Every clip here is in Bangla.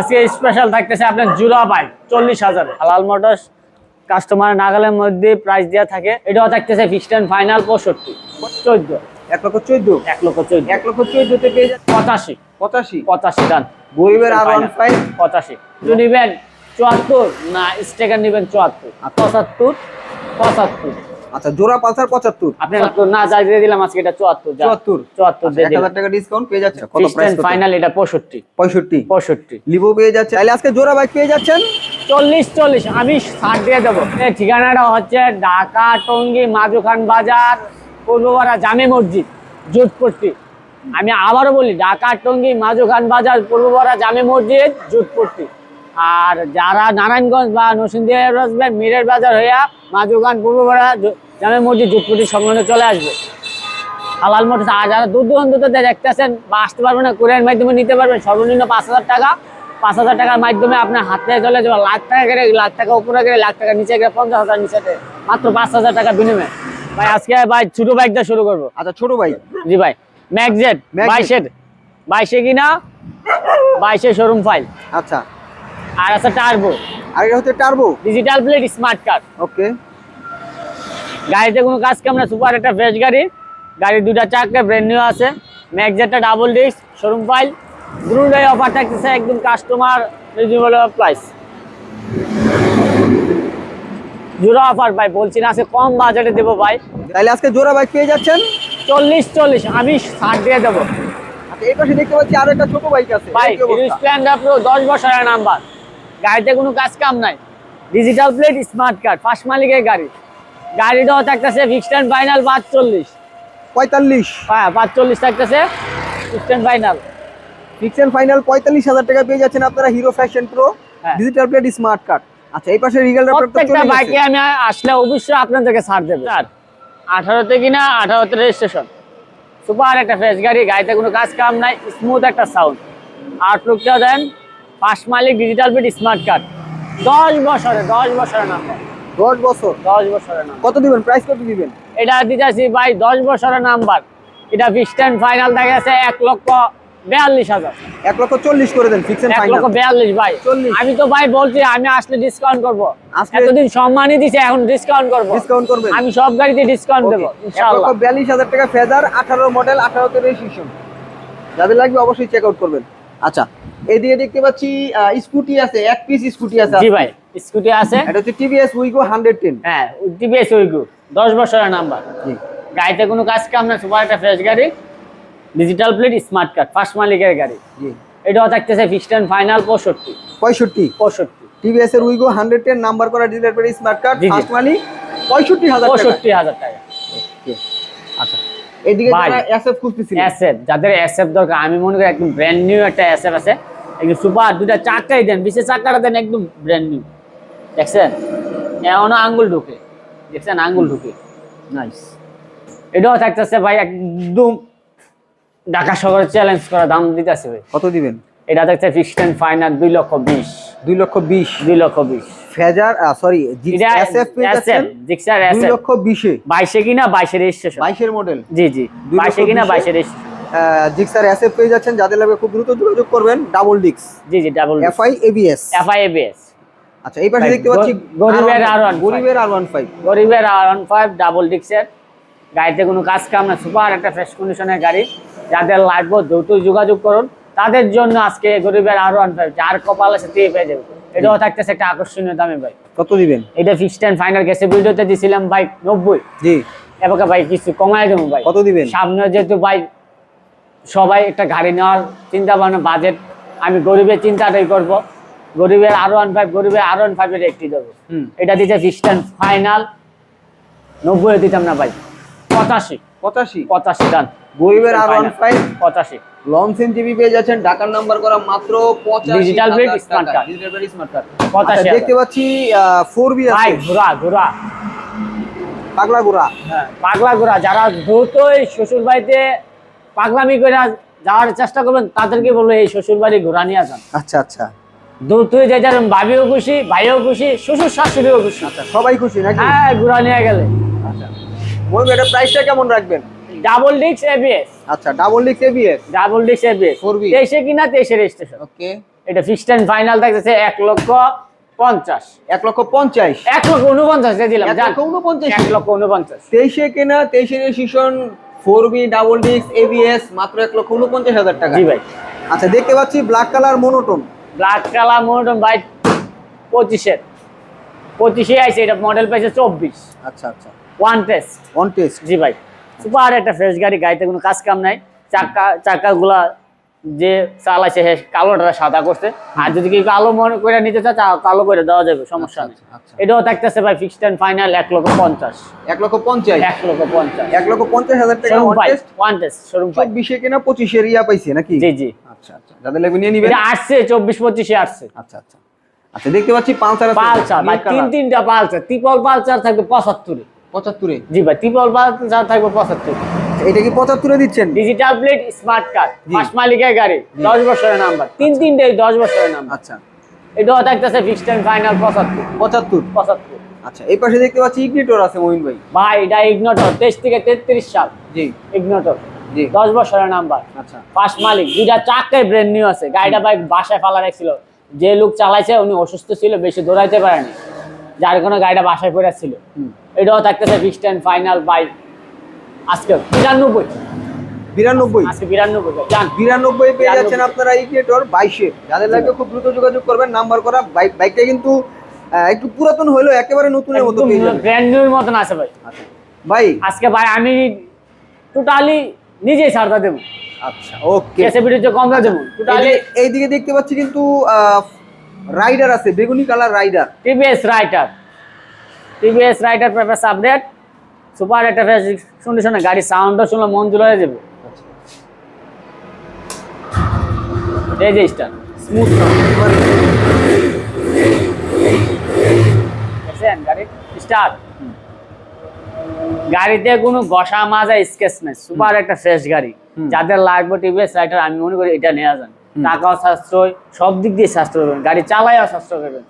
আজকে স্পেশাল থাকতেছে আপনার জুরা বাইক চল্লিশ হাজারে। হালাল মোটরস কাস্টমার নাগালের মধ্যে প্রাইস দেওয়া থাকে। এটাও থাকতেছে ফিক্সড অ্যান্ড ফাইনাল পঁয়ষট্টি। চোদ্দ। এক লক্ষ চোদ্দ? এক লক্ষ চোদ্দ। এক লক্ষ চোদ্দতে পেয়ে যাচ্ছে পঁচাশি। পঁচাশি? পঁচাশি ডান গরিবের আর ওয়ান ফাইভ পঁচাশি। যদি নেবেন চুয়াত্তর? না স্টেকার নেবেন চুয়াত্তর। আর পঁচাত্তর। পঁচাত্তর। আচ্ছা জোড়া পালসার পঁচাত্তর। আপনি না যাই দিয়ে দিলাম আজকে এটা চুয়াত্তর যান। চুয়াত্তর। চুয়াত্তর আচ্ছা, দিয়ে এক দিলাম। হাজার টাকা ডিসকাউন্ট পেয়ে যাচ্ছে কত প্রাইস ফাইনাল এটা পঁয়ষট্টি। পঁয়ষট্টি। পঁয়ষট্টি। লিভো পেয়ে যাচ্ছে তাহলে আজকে জোড়া বাইক পেয়ে যাচ্ছেন? চল্লিশ চল্লিশ। আমি ষাট দিয়ে দেবো। এই ঠিকানাটা হচ্ছে ঢাকা টঙ্গী মাজুখান বাজার পূর্বপাড়া জামে মসজিদ জুটপট্টি আমি আবারও বলি ঢাকা টঙ্গী মাজুখান বাজার পূর্বপাড়া জামে মসজিদ জুটপট্টি আর যারা নারায়ণগঞ্জ বা নরসিংদিয়া আসবেন মিরের বাজার হইয়া মাজুখান পূর্বপাড়া জামে মসজিদ জুটপট্টি সংলগ্নে চলে আসবে। হালাল মোটর আর যারা দূর দূরান্ত দেখতেছেন বা আসতে পারবেন না কোরিয়ার মাধ্যমে নিতে পারবেন সর্বনিম্ন পাঁচ হাজার টাকা। পাঁচ হাজার টাকার মাধ্যমে আপনার হাতে চলে যাবে লাখ টাকা গেলে লাখ টাকা উপরে গেলে লাখ টাকা নিচে গেলে পঞ্চাশ হাজার নিচে মাত্র পাঁচ হাজার টাকা বিনিময়ে। ভাই আজকে ভাই ছোট বাইক দিয়ে শুরু করব। আচ্ছা ছোট বাইক জি ভাই ম্যাকজেট। বাইশের। বাইশে কিনা? বাইশে শোরুম ফাইল আচ্ছা। আর আছে টার্বো আর এটা হচ্ছে turbo digital plate smart card okay গাড়িতে কোনো কাজ কেমন সুপার একটা ফ্রেশ গাড়ি। গাড়ির দুটা চাকা ব্র্যান্ড নিউ আছে। ম্যাকজেটটা ডাবল ডিস্ক শোরুম ফাইল দ্রুতই অফার থাকতেছে একদম কাস্টমার রিজনেবল প্রাইস জোড়া অফার ভাই বলছি না আজকে কম বাজেটে দেবো ভাই। তাহলে আজকে জোড়া বাইক পেয়ে যাচ্ছেন? চল্লিশ চল্লিশ আমি ষাট দিয়ে দেবো। আচ্ছা এই পাশে দেখতে পাচ্ছি আরও একটা ছোট বাইক আছে। ভাই? স্প্লেন্ডার প্রো দশ বছরের নাম্বার গাড়িতে কোনো কাজ কাম নাই। Digital plate smart card first মালিকের গাড়ি। গাড়িটাও থাকতেছে ফিক্সড অ্যান্ড ফাইনাল পাঁচচল্লিশ। পঁয়তাল্লিশ। হ্যাঁ পাঁচচল্লিশ থাকতেছে fixed and final fix and final পঁয়তাল্লিশ হাজার টাকা পেয়ে যাচ্ছেন আপনারা Hero Fashion Pro. Digital plate smart card আচ্ছা এই পাশে রিগাল প্রত্যেকটা বাইকে আমি আসলে অবশ্যই আপনাদেরকে ছাড় দেবো। স্যার। আঠারোতে কিনা আঠারোতে রেজিস্ট্রেশন সুপার একটা ফ্রেশ গাড়ি গাড়িতে কোনো কাজ কাম নাই স্মুথ একটা সাউন্ড আউটলুকটা দেন। পাঁচ মালিক ডিজিটাল বিট স্মার্ট কার্ড দশ বছরে দশ বছরের নাম্বার দশ বছর? দশ বছরের নাম্বার কত দিবেন? প্রাইস কত দিবেন? এটা দিতেছি ভাই দশ বছরের নাম্বার এটা ফিক্সড ফাইনাল দেখা গেছে এক লক্ষ বিয়াল্লিশ হাজার। এক লক্ষ চল্লিশ করে দেন ফিক্স এক ফাইনাল লক্ষ বিয়াল্লিশ ভাই। 40 আমি তো ভাই বলছি আমি আসলে ডিসকাউন্ট করব। এতদিন সম্মানই দিছে এখন ডিসকাউন্ট করব। ডিসকাউন্ট করবেন? আমি সব গাড়িতে ডিসকাউন্ট দেবো ইনশাআল্লাহ। বিয়াল্লিশ হাজার টাকা ফেজার আঠারো মডেল আঠারোতে রেজিস্ট্রেশন যাদের লাগবে অবশ্যই চেক আউট করবেন। আচ্ছা এদিকে দেখতে পাচ্ছি স্কুটি আছে এক পিস স্কুটি আছে। জি ভাই স্কুটি আছে। এটা হচ্ছে টিভিএস উইগো হান্ড্রেড টেন হ্যাঁ টিভিএস উইগু দশ বছরের নাম্বার জি। গাড়িতে কোনো কাজ কাম না সুপার একটা ফ্রেশ গাড়ি। Digital plate smart card first মালিকের গাড়ি। জি। এটাও থাকতেছে ফিক্সড ফাইনাল পঁয়ষট্টি। পঁয়ষট্টি। পঁয়ষট্টি। টিভিএস এর উইগো হান্ড্রেড টেন নাম্বার করা digital plate smart card. First পঁয়ষট্টি হাজার টাকা। পঁয়ষট্টি হাজার টাকা। Okay, আচ্ছা এদিকে। যারা এসএফ খুঁজতেছিলেন। অ্যাসেপ যাদের অ্যাসেপ দরকার আমি মনে করি একদম ব্র্যান্ড নিউ একটা অ্যাসেপ আছে। একদম সুপার দুটা চাকাই দেন বিশেষ চাকাটা দেন একদম ব্র্যান্ড নিউ দেখছেন? এখনও আঙ্গুল ঢুকে। দেখছেন? আঙ্গুল ঢুকে। নাইস এটাও থাকতেছে ভাই একদম ঢাকা শহরে চ্যালেঞ্জ করা দাম দিতেছে ভাই। কত দিবেন? এটা থাকছে ফিক্সড ফাইনাল দুই লক্ষ বিশ। দুই লক্ষ বিশ। দুই লক্ষ বিশ। ফেজার সরি এসএফ যাচ্ছেন জিক্সার দুই অ্যাসেপ লক্ষ বিশে। বাইশে কিনা বাইশে রেজিস্ট্রেশন বাইশের মডেল জি জি। দুই লক্ষ বাইশে কিনা বিশে? বাইশে রেজিস্ট্রেশন জিক্সার এসএফ পেয়ে যাচ্ছেন। যাদের লাগবে খুব দ্রুত যোগাযোগ করবেন। ডাবল ডিক্স G G double FI ABS FI ABS আচ্ছা এই পাশে দেখতে পাচ্ছি গরিবের R15 গরিবের আর ওয়ান ফাইভ গরিবের আর ওয়ান ফাইভ ডাবল ডিক্সের গাড়িতে কোনো কাজ কাম না। সুপার একটা ফ্রেশ কন্ডিশনের গাড়ি। যাদের লাগবে দ্রুত যোগাযোগ করুন। তাদের জন্য আজকে গরিবের আর ওয়ান ফাইভ যার কপাল আছে দিয়ে পেয়ে যাবে। এটাও থাকতেছে একটা আকর্ষণীয় দামে ভাই। কত দিবেন? এটা ফিক্সড অ্যান্ড ফাইনাল গেছে। ভিডিওতে দিছিলাম ভাই নব্বই। জি। এবার ভাই কিছু কমায় দেবো ভাই। কত দিবেন? সামনে যেহেতু ভাই সবাই একটা গাড়ি নেওয়ার চিন্তা ভাবনা বাজেট আমি গরিবের চিন্তাটাই করব। গরিবের আর ওয়ান ফাইভ গরিবের আর ওয়ান ফাইভের একটি দেবো। হুম। এটা দিতে ফিক্সড অ্যান্ড ফাইনাল নব্বই দিতাম না ভাই। পঁচাশি। পঁচাশি? পঁচাশি ডান গরিবের আর ওয়ান ফাইভ পঁচাশি। জিবি পেয়ে যাচ্ছেন ঢাকার নাম্বার করা মাত্র ডিজিটাল প্লেট স্মার্ট কার্ড পঁচাশি দেখতে পাচ্ছি ফোর বি আছে। ঘোরা ঘোরা। পাগলা গোড়া হ্যাঁ পাগলা ঘোরা। যারা শ্বশুর বাড়িতে পাগলামি করে যাওয়ার চেষ্টা করবেন তাদেরকে বলব এই শ্বশুর বাড়ি ঘোরা নিয়ে যান। আচ্ছা আচ্ছা। দ্রুত যে যার ভাবিও খুশি ভাইও খুশি শ্বশুর শাশুড়িও খুশি। আচ্ছা সবাই খুশি নাকি? হ্যাঁ ঘোরা নিয়ে গেলে। আচ্ছা। মহিম এটা প্রাইসটা কেমন রাখবেন? ডাবল ডিক্স এবিএস আচ্ছা ডাবল ডিক্স এবিএস ডাবল ডিক্স এবিএস 4B তেইশে কিনা তেইশে রেজিস্ট্রেশন ওকে এটা ফিক্সড এন্ড ফাইনাল থাকতেছে এক লক্ষ পঞ্চাশ। এক লক্ষ পঞ্চাশ? এক লক্ষ উনপঞ্চাশ দিয়ে দিলাম এক জান। লক্ষ উনপঞ্চাশ। এক লক্ষ উনপঞ্চাশ। তেইশে কেনা তেইশে registration four B double disc ABS মাত্র এক লক্ষ উনপঞ্চাশ হাজার টাকা। জি ভাই। আচ্ছা দেখতে পাচ্ছি black colour monotone black colour মোটন ভাই পঁচিশের। পঁচিশে আইছে এটা মডেল পাইছে চব্বিশ। আচ্ছা আচ্ছা। ওয়ান টেস্ট ওয়ান টেস্ট জি ভাই। সুপার একটা ফ্রেশ গাড়ি গাড়িতে কোনো কাজ কাম নাই। চাকা চাকাগুলা যে চালাইছে সে কালোটা সাদা করছে। আর যদি কেউ কালো মনে করে নিতে তা কালো করে দেওয়া যাবে সমস্যা নেই। আচ্ছা, আচ্ছা। এটাও থাকতেছে ভাই ফিক্সড এন্ড ফাইনাল এক লক্ষ পঞ্চাশ। এক লক্ষ পঞ্চাশ? এক লক্ষ পঞ্চাশ। এক লক্ষ পঞ্চাশ হাজার টাকা পাই টেস্ট ওয়ান টেস্ট শোরুম চব্বিশে কেনা পঁচিশের ইয়া পাইছে নাকি? জি জি। আচ্ছা আচ্ছা যাদের লাগবে নিয়ে নিবেন। আসছে চব্বিশ পঁচিশে আসছে। আচ্ছা আচ্ছা। আচ্ছা দেখতে পাচ্ছি পালসার পালসার তিন। তিনটা পালসার ত্রিপল পালসার থাকবে পঁচাত্তরে। পঁচাত্তরে। জি ভাই ত্রিপল পালসার থাকবে পঁচাত্তর। আচ্ছা, এটা কি পঁচাত্তরে দিচ্ছেন? ডিজিটাল প্লেট স্মার্ট কার্ড জি। মালিকের গাড়ি দশ বছরের নাম্বার তিন তিনটে দশ বছরের নাম্বার আচ্ছা। এটাও থাকতেছে ফিক্সড এন্ড ফাইনাল পঁচাত্তর। পঁচাত্তর? পঁচাত্তর। আচ্ছা এই পাশে দেখতে পাচ্ছি ইগনিটর আছে মহিন ভাই। ভাই এটা ইগনোটর তেইশ থেকে তেত্রিশ সাল। জি। ইগনোটর জি। দশ বছরের নাম্বার আচ্ছা। ফার্স্ট মালিক দুইটা চারটায় ব্র্যান্ড নিউ আছে। গাড়িটা বাসায় ফালা রাখছিল। যে লোক চালাইছে উনি অসুস্থ ছিল বেশি দৌড়াইতে পারেনি। যার কোনো গাড়িটা বাসায় পড়ে ছিল। এটাও থাকতেছে ফিক্সড ফাইনাল বাই আজকে বিরানব্বই। বিরানব্বই? আজকে বিরানব্বই জান। বিরানব্বই পেয়ে যাচ্ছেন বিরানব্বই। আপনারা ইগনিটর বাইশে। যাদের লাগবে খুব দ্রুত যোগাযোগ করবেন নাম্বার করা বাইক বাইকটা কিন্তু একটু পুরাতন একেবারে নতুনের মতো পেয়ে ব্র্যান্ড নিউর মতন আছে ভাই। আচ্ছা। ভাই? আজকে ভাই আমি টোটালি নিজেই দেবো। আচ্ছা ওকে কম দেবো। টোটালি এইদিকে দেখতে পাচ্ছি কিন্তু রাইডার আছে বেগুনি colour Raider TVS Raider TVS Raider paper update super একটা শুনে শুনে গাড়ি সাউন্ডও শুনলে মন জুড়ে যাবে। এই যে স্টার স্মুথ গাড়ি? স্টার্ট গাড়িতে কোনো ঘষা মাজা স্কেচ নেই। সুপার একটা ফ্রেশ গাড়ি। যাদের লাগবে টিভিএস রাইটার আমি মনে করি এটা নেওয়া যান। টাকাও সাশ্রয় সব দিক দিয়ে সাশ্রয় করবেন গাড়ি চালাইও সাশ্রয় করবেন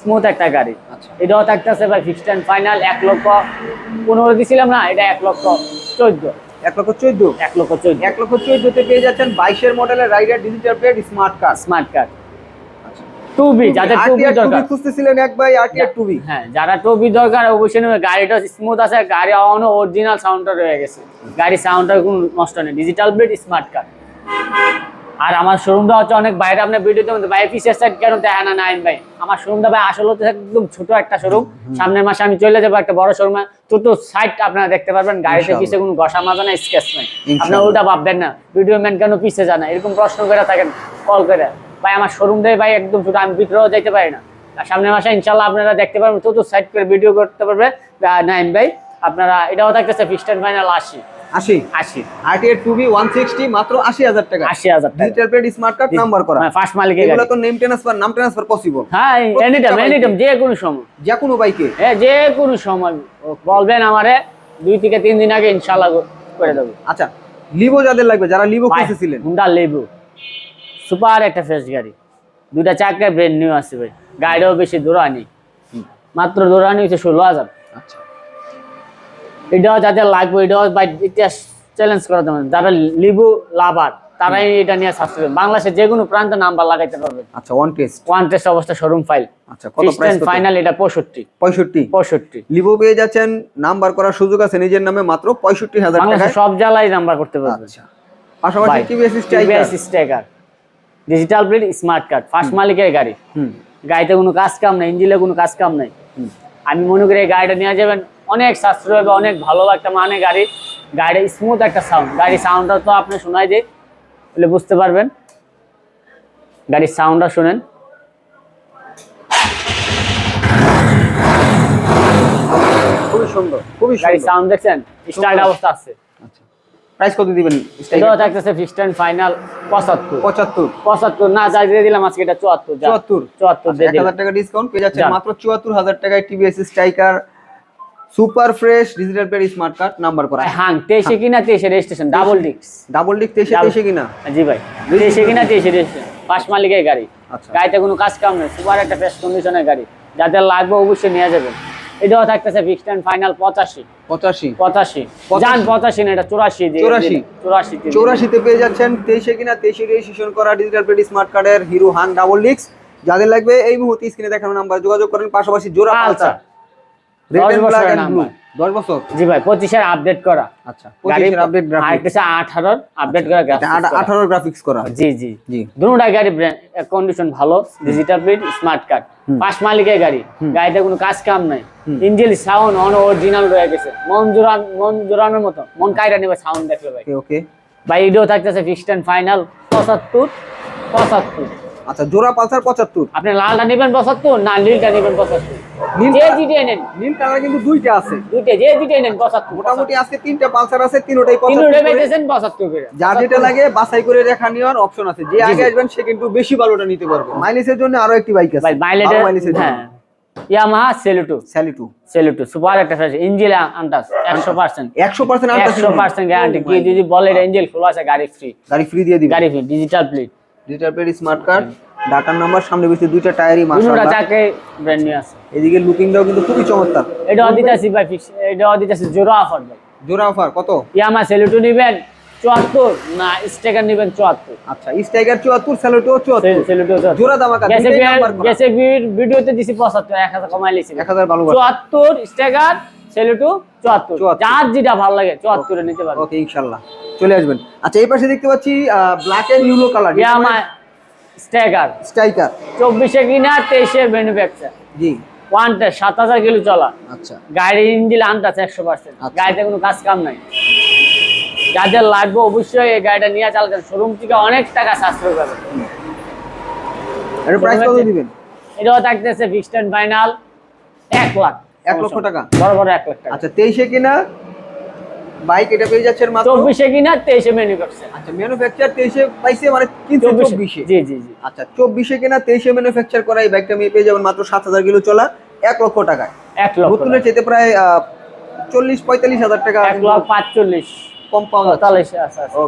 স্মুথ একটা গাড়ি। আচ্ছা। এটাও থাকতেছে ভাই ফিক্সড অ্যান্ড ফাইনাল এক লক্ষ পনেরো দিছিলাম না এটা এক লক্ষ চোদ্দ। এক লক্ষ চোদ্দ? এক লক্ষ চোদ্দ। এক লক্ষ চোদ্দতে পেয়ে যাচ্ছেন বাইশের মডেলের Raider digital plate smart car smart card two B যাদের দরকার। খুঁজতেছিলেন এক আরটিআর হ্যাঁ যারা দরকার অবশ্যই গাড়িটা স্মুথ আছে গাড়ি অন অরিজিনাল সাউন্ডটা রয়ে গেছে। গাড়ি সাউন্ডটা কোনো নষ্ট নেই। ডিজিটাল প্লেট স্মার্ট কার্ড আর আমার শোরুমটা হচ্ছে অনেক বাইরে আপনার ভিডিওতে ভাই পিসের সাইড কেন দেখে না নাইন ভাই? আমার শোরুমটা ভাই আসলে হচ্ছে একদম ছোট একটা শোরুম সামনের মাসে আমি চলে যাব একটা বড় শোরুমে ছোট সাইড আপনারা দেখতে পারবেন গাড়িতে ইনশাআল্লাহ। কোনো ঘষা মাজা না স্কেচ নাই। আপনারা। ওটা ভাববেন না। ভিডিও ম্যান কেন পিছে জানা এরকম প্রশ্ন করে থাকেন কল করে। ভাই আমার শোরুমটাই ভাই একদম ছোট আমি ভিতরেও যাইতে পারি না। আর সামনের মাসে ইনশাল্লাহ আপনারা দেখতে পারবেন ছোট সাইড করে ভিডিও করতে পারবে নাইন ভাই। আপনারা এটাও থাকতেছে ফিক্সড ফাইনাল আশি। আশি। আশি। RTR two B one sixty মাত্র আশি হাজার টাকা। আশি হাজার digital plate smart card number করা। ফার্স্ট মালিকের এগুলো তো নেম ট্রান্সফার নাম ট্রান্সফার পসিবল হ্যাঁ এনি টাইম এনি টাইম যে কোনো সময়। যে কোনো বাইকে হ্যাঁ যে কোনো সময় বলবেন আমারে দুই থেকে তিন দিন আগে ইনশাল্লাহ করে দেবো। আচ্ছা লিভো যাদের লাগবে যারা লিভো খুঁজেছিলেন হুন্ডা লেবু সুপার একটা ফ্রেশ গাড়ি। দুটা চাকায় ব্রেন নিউ আছে ভাই। গাড়িও বেশি দৌড়ানি মাত্র দৌড়ানি হচ্ছে ষোলো হাজার। আচ্ছা। এটাও যাদের লাগবে এটাও বাই ইতিহাস চ্যালেঞ্জ করা যাবে যারা লিবু লাভার তারাই এটা নিয়ে সাশ্রয় বাংলাদেশে যে কোনো প্রান্তে নাম্বার লাগাইতে পারবে। আচ্ছা ওয়ান টেস্ট ওয়ান টেস্ট অবস্থা শোরুম ফাইল আচ্ছা কত প্রাইস ফাইনাল এটা পঁয়ষট্টি। পঁয়ষট্টি। পঁয়ষট্টি। লিভো পেয়ে যাচ্ছেন নাম্বার করার সুযোগ আছে নিজের নামে মাত্র পঁয়ষট্টি হাজার সব জ্বালাই নাম্বার করতে পারবে। আচ্ছা। পাশাপাশি TVS Striker Striker digital plate smart card first মালিকের গাড়ি। হুম। গাড়িতে কোনো কাজ কাম নাই ইঞ্জিনে কোনো কাজ কাম নাই। আমি মনে করি এই গাড়িটা নিয়ে যাবেন অনেক সাশ্রয় হবে অনেক ভালো একটা মানে গাড়ি গাড়িটা স্মুথ একটা সাউন্ড গাড়ির সাউন্ডটা তো আপনি শোনাই যে বলে বুঝতে পারবেন। গাড়ির সাউন্ডটা শুনেন। খুবই সুন্দর খুবই গাড়ির সাউন্ড দেখছেন? স্টার্ট অবস্থা আছে। আচ্ছা। প্রাইস কত দিবেন? থাকতেছে ফিক্সড ফাইনাল পঁচাত্তর। পঁচাত্তর। পঁচাত্তর না যা দিয়ে দিলাম আজকে এটা আচ্ছা, দিয়ে দিলাম। টাকা ডিসকাউন্ট পেয়ে মাত্র টাকায় TVS striker super fresh digital plate smart card number করা। ভাই, হাং তেইশে কিনা তেইশে রেজিস্ট্রেশন ডাবল ডিস্ক ডাবল ডিক তেইশে Double- তেইশে কিনা? জি ভাই তেইশে কিনা তেইশে রেজিস্ট্রেশন পাঁচ মালিকের গাড়ি। আচ্ছা। গাড়িতে কোনো কাজ কাম নেই সুপার একটা ফ্রেশ কন্ডিশনের গাড়ি। যাদের লাগবে অবশ্যই নিয়ে যাবেন। এটাও থাকতেছে ফিক্সড এন্ড ফাইনাল পঁচাশি। পঁচাশি। পঁচাশি। পঁচাশি। জান পঁচাশি না এটা চুরাশি দিয়ে চুরাশি। দিন। চুরাশি দিয়ে দিন। চৌরাশিতে পেয়ে যাচ্ছেন তেইশে কিনা তেইশে রেজিস্ট্রেশন করা ডিজিটাল প্লেট স্মার্ট কার্ডের হিরো হান ডাবল ডিক্স যাদের লাগবে এই মুহূর্তে স্ক্রিনে দেখানো নাম্বার যোগাযোগ করেন পাশাপাশি জোড়া পালসার। পালসার রেড দশ এন্ড ব্ল্যাক বছরের এন্ড ব্লু নাম্বার। দশ বছর? জি ভাই পঁচিশের আপডেট করা। আচ্ছা পঁচিশের আপডেট গ্রাফিক্স আঠারোর আপডেট করা graphics করা। আঠারো গ্রাফিক্স করা। জি জি। জি। দুটা গাড়ি কন্ডিশন ভালো ডিজিটাল প্লেট স্মার্ট কার্ড পাঁচ মালিকের গাড়ি গাড়িতে কোনো কাজ কাম নাই। ইঞ্জিন সাউন্ড অন অরিজিনাল রয়ে গেছে। মন জোরান মন জোরানোর মতো। মন কাইরা নেবে সাউন্ড দেখলে ভাই। ওকে ওকে ভাই এটাও থাকতেছে ফিক্সড এন্ড ফাইনাল পঁচাত্তর পঁচাত্তর। আচ্ছা জোড়া পালসার পঁচাত্তর। আপনি লালটা নেবেন পঁচাত্তর না নীলটা নেবেন পঁচাত্তর। যে কালার- নেন। নীল কালার কিন্তু দুইটা আছে। দুইটা যে জিটিয়ে নেন পঁচাত্তর মোটামুটি আজকে তিনটা পালসার আছে তিনটাই করে। যেটা লাগে বাছাই করে রেখা নেওয়ার অপশন আছে। যে আগে আসবেন সে কিন্তু বেশি ভালোটা নিতে পারবে। মাইলেজের জন্য আরও একটি বাইক আছে। ভাই মাইলেজ মাইলেজের হ্যাঁ। Yamaha Saluto Saluto Saluto super একটা ফ্রেশ ইঞ্জিন গ্যারান্টি কি যদি বলে ইঞ্জিন খোলা আছে গাড়ি ফ্রি গাড়ি ফ্রি দিয়ে দিবে। গাড়ি free digital plate digital plate smart card ডাটার নাম্বার সামনে বেশি দুইটা টায়ারই মাশাআল্লাহ। চাকে ব্র্যান্ড নিউ আছে। এদিকে লুকিংটাও কিন্তু খুবই চমৎকার। এটা দিতেছি ভাই ফিক্স এটা দিতেছি জোড়া অফার ভাই। জোড়া অফার কত? ইয়ামা সেলুটু নিবেন চুয়াত্তর না স্টেকার নিবেন চুয়াত্তর। আচ্ছা স্টাইগার চুয়াত্তর স্যালোটো চুয়াত্তর। সেলুটু জোড়া গেছে বিয়ের- নাম্বার করা। গেছে ভিডিওতে দিছি পঁচাত্তর এক হাজার কমাই লিছি। এক হাজার ভালো চুয়াত্তর স্টেকার সেলুটু চুয়াত্তর। 74 যার যেটা ভালো লাগে চুয়াত্তরে নিতে পারবে। ওকে ইনশাআল্লাহ। চলে আসবেন। আচ্ছা এই পাশে দেখতে পাচ্ছি black and yellow colour Yamaha sticker striker. চব্বিশে কিনা তেইশে ম্যানুফ্যাকচার। জি। ওয়ান টেস্ট সাত হাজার কিলো চলা। আচ্ছা। গাড়ির ইঞ্জিন আনতেছে একশো পার্সেন্ট আচ্ছা। গাড়িতে কোনো কাজ কাম নাই। যাদের লাগবে অবশ্যই এই গাড়িটা নিয়ে চালবেন শোরুম থেকে অনেক টাকা সাশ্রয় পাবে এর প্রাইস কত দিবেন? এটাও থাকতেছে ফিক্সড ফাইনাল এক লাখ। এক লক্ষ টাকা? বড় বড় এক লাখ টাকা। আচ্ছা তেইশে কিনা বাইক এটা পেয়ে যাচ্ছে মাত্র? চব্বিশে কিনা তেইশে ম্যানুফ্যাকচার আচ্ছা ম্যানুফ্যাকচার তেইশে পাইছে মানে 324 এ জি জি জি। আচ্ছা চব্বিশে কিনা তেইশে ম্যানুফ্যাকচার করা এই বাইকটা আমি পেয়ে যাবেন মাত্র সাত হাজার কিলো চলা এক লক্ষ টাকায়। 1 লক্ষ নতুনের চেতে প্রায় আহ, চল্লিশ পঁয়তাল্লিশ হাজার টাকা এক লাখ পাঁচচল্লিশ। কম পাওয়া যাচ্ছে। পঁয়তাল্লিশ আচ্ছা আচ্ছা